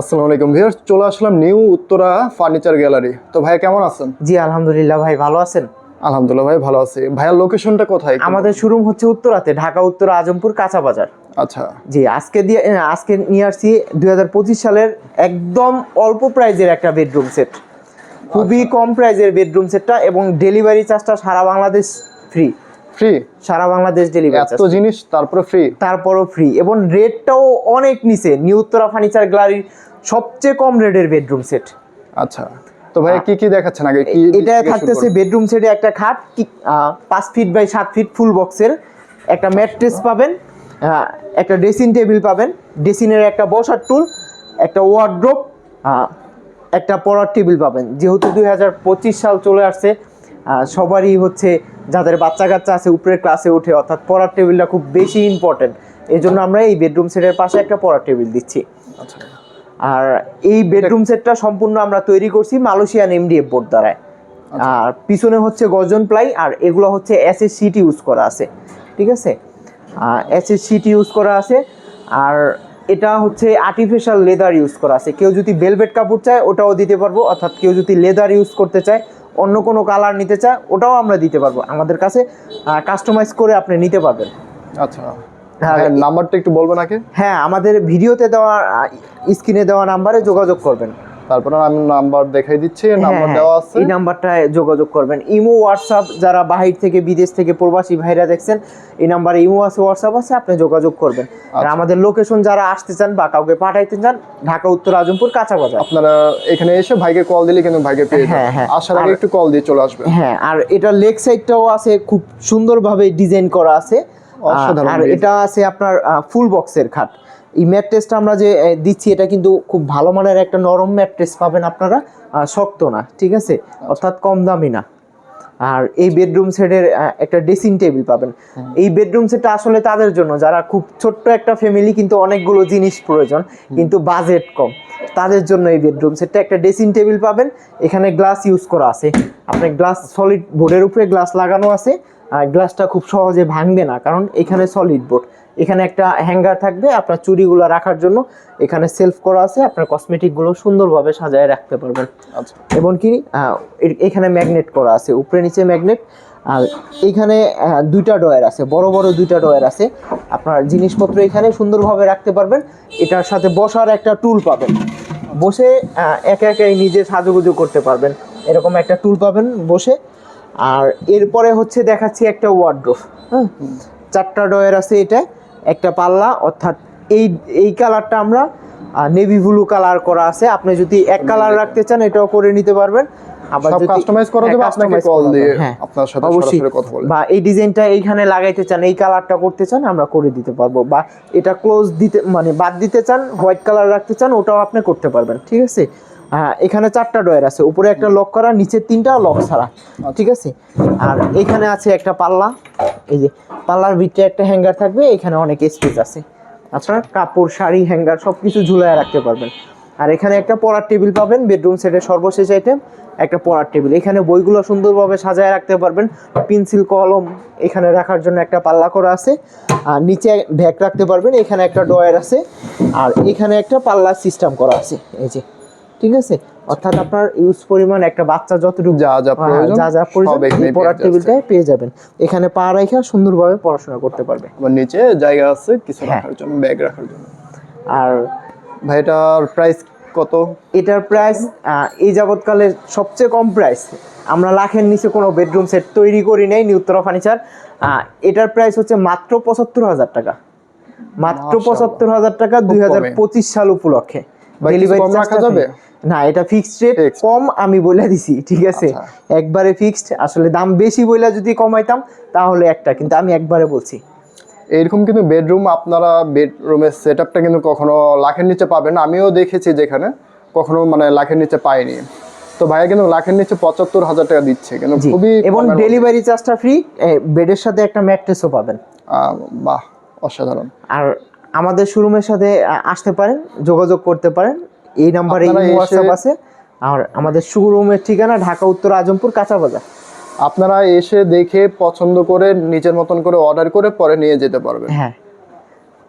আসসালামু আলাইকুম ভিউয়ার্স চলে আসলাম নিউ উত্তরা ফার্নিচার গ্যালারি। তো ভাই কেমন আছেন? জি আলহামদুলিল্লাহ ভাই ভালো আছেন? আলহামদুলিল্লাহ ভাই ভালো আছি। ভাইয়ার লোকেশনটা কোথায় আমাদের শোরুম হচ্ছে উত্তরাতে ঢাকা উত্তর আজমপুর কাঁচা বাজার। আচ্ছা। জি আজকে দিয়ে আজকে নিয়ে আসছি দুই হাজার পঁচিশ সালের একদম অল্প প্রাইজের একটা বেডরুম সেট খুবই কম প্রাইজের বেডরুম সেটটা এবং ডেলিভারি চার্জটা সারা বাংলাদেশ ফ্রি ফ্রি সারা বাংলাদেশ ডেলিভারি এত জিনিস তারপরে ফ্রি তারপরও ফ্রি এবং রেটটাও অনেক নিচে। নিউ উত্তরা ফার্নিচার গ্যালারির সবচেয়ে কম রেটের বেডরুম সেট আচ্ছা। তো ভাই কি কি দেখাচ্ছেন আগে? কি এটা থাকতেছে বেডরুম সেটে একটা খাট পাঁচ ফিট বাই সাত ফিট ফুল বক্সের একটা ম্যাট্রেস পাবেন একটা ড্রেসিং টেবিল পাবেন ড্রেসিংয়ের একটা বসার টুল একটা ওয়ার্ড্রোপ একটা পড়ার টেবিল পাবেন। যেহেতু দুই হাজার পঁচিশ সাল চলে আসছে সবারই হচ্ছে যাদের বাচ্চা কাচ্চা আছে উপরের ক্লাসে উঠে অর্থাৎ পড়ার টেবিলটা খুব বেশি ইম্পর্টেন্ট এই জন্য আমরা এই বেডরুম সেটের পাশে একটা পড়ার টেবিল দিচ্ছি। আচ্ছা। আর এই বেডরুম সেটটা সম্পূর্ণ আমরা তৈরি করছি মালয়েশিয়ান এমডিএফ বোর্ড দ্বারায় আর পিছনে হচ্ছে গজন প্লাই আর এগুলো হচ্ছে এস এস সিটি ইউজ করা আছে। ঠিক আছে? এস এস সিটি ইউজ করা আছে। আর এটা হচ্ছে আর্টিফিশিয়াল লেদার ইউজ করা আছে। কেউ যদি বেলভেট কাপড় চায় ওটাও দিতে পারব। অর্থাৎ কেউ যদি লেদার ইউজ করতে চায় অন্য কোনো কালার নিতে চায় ওটাও আমরা দিতে পারব। আমাদের কাছে কাস্টমাইজ করে আপনি নিতে পারবেন। আচ্ছা। হ্যাঁ নাম্বারটা একটু বলবেন আগে? হ্যাঁ আমাদের ভিডিওতে দেওয়া স্ক্রিনে দেওয়া নাম্বারে যোগাযোগ করবেন। তারপরে আমি নাম্বার দেখাই দিচ্ছি নাম্বার হ্যাঁ, দেওয়া আছে। এই নাম্বারটায় যোগাযোগ করবেন। ইমো হোয়াটসঅ্যাপ যারা বাহির থেকে বিদেশ থেকে প্রবাসী ভাইরা দেখছেন এই নাম্বারে ইমো আছে হোয়াটসঅ্যাপ আছে আপনি যোগাযোগ করবেন। আর আচ্ছা। আমাদের লোকেশন যারা আসতে চান বা কাউকে পাঠাইতে চান ঢাকা উত্তর আজমপুর কাঁচা বাজার আপনারা এখানে এসে ভাইকে কল দিলে কিন্তু ভাইকে পেয়ে হ্যাঁ, হ্যাঁ। আসার আগে একটু কল দিয়ে চলে আসবেন। হ্যাঁ আর এটা লেগ সাইডটাও আছে খুব সুন্দরভাবে ডিজাইন করা আছে। আর এটা আছে আপনার ফুল বক্সের খাট। এই ম্যাট্রেসটা আমরা যে দিচ্ছি এটা কিন্তু খুব ভালো মানের একটা নরম ম্যাট্রেস পাবেন আপনারা শক্ত না ঠিক আছে? অর্থাৎ কম দামি না। আর এই বেডরুম সেটের একটা ড্রেসিং টেবিল পাবেন। এই বেডরুম সেটটা আসলে তাদের জন্য যারা খুব ছোট্ট একটা ফ্যামিলি কিন্তু অনেকগুলো জিনিস প্রয়োজন কিন্তু বাজেট কম। তাদের জন্য এই বেডরুম সেটটা একটা ড্রেসিং টেবিল পাবেন। এখানে গ্লাস ইউজ করা আছে। আপনার গ্লাস সলিড বোর্ডের উপরে গ্লাস লাগানো আছে। গ্লাসটা খুব সহজে ভাঙবে না কারণ এখানে সলিড বোর্ড এখানে একটা হ্যাঙ্গার থাকবে আপনার চুড়িগুলো রাখার জন্য। এখানে সেলফ করা আছে আপনার কসমেটিকগুলো সুন্দরভাবে সাজায় রাখতে পারবেন। আচ্ছা। এবং কি এখানে ম্যাগনেট করা আছে উপরে নিচে ম্যাগনেট আর এখানে দুইটা ডয়ার আছে বড় বড় দুইটা ডয়ার আছে। আপনার জিনিসপত্র এখানে সুন্দরভাবে রাখতে পারবেন। এটার সাথে বসার একটা টুল পাবেন। বসে একা একাই নিজে সাজুগুজু করতে পারবেন। এরকম একটা টুল পাবেন বসে। আর এরপরে হচ্ছে দেখাচ্ছি একটা ওয়ার্ড্রোফ হ্যাঁ? চারটা ডয়ার আছে এটা একটা পাল্লা অর্থাৎ এই এই কালারটা আমরা নেভি ব্লু কালার করা আছে। আপনি যদি এক কালার রাখতে চান এটাও করে নিতে পারবেন। আবার যদি customize করা হ্যাঁ, যাবে, আপনাকে করা দিয়ে হ্যাঁ, আপনার সাথে সরাসরি কথা বলে। বা এই ডিজাইনটা এইখানে লাগাইতে চান এই কালারটা করতে চান আমরা করে দিতে পারব। বা এটা ক্লোজ দিতে মানে বাদ দিতে চান হোয়াইট কালার রাখতে চান ওটাও আপনি করতে পারবেন ঠিক আছে? হ্যাঁ এখানে চারটা ডয়ার আছে। উপরে একটা লক করা, নিচে তিনটা লক ছাড়া। ঠিক আছে? আর এখানে আছে একটা পাল্লা। এই যে, পাল্লার ভিতরে একটা হ্যাঙ্গার থাকবে, এখানে অনেক স্পেস আছে। আপনার কাপড়, শাড়ি হ্যাঙ্গার সব কিছু ঝুলায় রাখতে পারবেন। আর এখানে একটা পড়ার টেবিল পাবেন বেডরুম সেটের সর্বশেষ আইটেম একটা পড়ার টেবিল। এখানে বইগুলো সুন্দরভাবে সাজায় রাখতে পারবেন। পেন্সিল কলম, এখানে রাখার জন্য একটা পাল্লা করা আছে। আর নিচে ব্যাগ রাখতে পারবেন, এখানে একটা ডয়ার আছে। আর এখানে একটা পাল্লা সিস্টেম করা আছে। এই যে ঠিক আছে? অর্থাৎ আপনার ইউজ পরিমাণ একটা বাচ্চা যতটুকু যা যা প্রয়োজন যা যা প্রয়োজন পড়ার টেবিলটায় পেয়ে যাবেন। এখানে পা রেখে সুন্দরভাবে পড়াশোনা করতে পারবে। আবার নিচে জায়গা আছে কিছু হ্যাঁ। রাখার জন্য ব্যাগ রাখার জন্য। আর ভাই এটার প্রাইস কত? এটার প্রাইস এই যাবৎকালে সবচেয়ে কম প্রাইস আমরা লাখের নিচে কোনো বেডরুম সেট তৈরি করি নাই নিউত্তরা ফার্নিচার এটার প্রাইস হচ্ছে মাত্র পঁচাত্তর হাজার টাকা। মাত্র পঁচাত্তর হাজার টাকা দুই হাজার পঁচিশ সাল উপলক্ষে। charge রাখা যাবে? না এটা ফিক্সড রেট কম আমি বলে দিছি ঠিক আছে? আচ্ছা। একবারে ফিক্সড আসলে দাম বেশি বইলা যদি কমাইতাম তাহলে একটা কিন্তু আমি একবারে বলছি। এরকম কিন্তু বেডরুম আপনারা বেডরুমের সেট আপটা কিন্তু কখনো লাখের নিচে পাবেন আমিও দেখেছি যেখানে কখনো মানে লাখের নিচে পাইনি। তো ভাইয়া কিন্তু লাখের নিচে পঁচাত্তর হাজার টাকা দিচ্ছে কিন্তু খুবই এবং ডেলিভারি চার্জটা ফ্রি বেডের সাথে একটা ম্যাট্রেসও পাবেন। বাহ অসাধারণ। আর আমাদের শোরুমের সাথে আসতে পারেন যোগাযোগ করতে পারেন। এই নাম্বারে হোয়াটসঅ্যাপ আছে। আর আমাদের শোরুমের ঠিকানা ঢাকা উত্তর আজমপুর কাঁচা বাজার আপনারা এসে দেখে পছন্দ করে নিজের মতন করে অর্ডার করে পরে নিয়ে যেতে পারবেন। হ্যাঁ।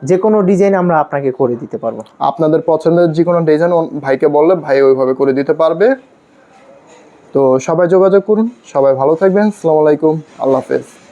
যে কোনো ডিজাইন আমরা আপনাকে করে দিতে পারব। আপনাদের পছন্দের যে কোনো ডিজাইন ভাইকে বললে ভাই ওইভাবে করে দিতে পারবে। তো সবাই যোগাযোগ করুন। সবাই ভালো থাকবেন। আসসালামু আলাইকুম। আল্লাহ হাফেজ।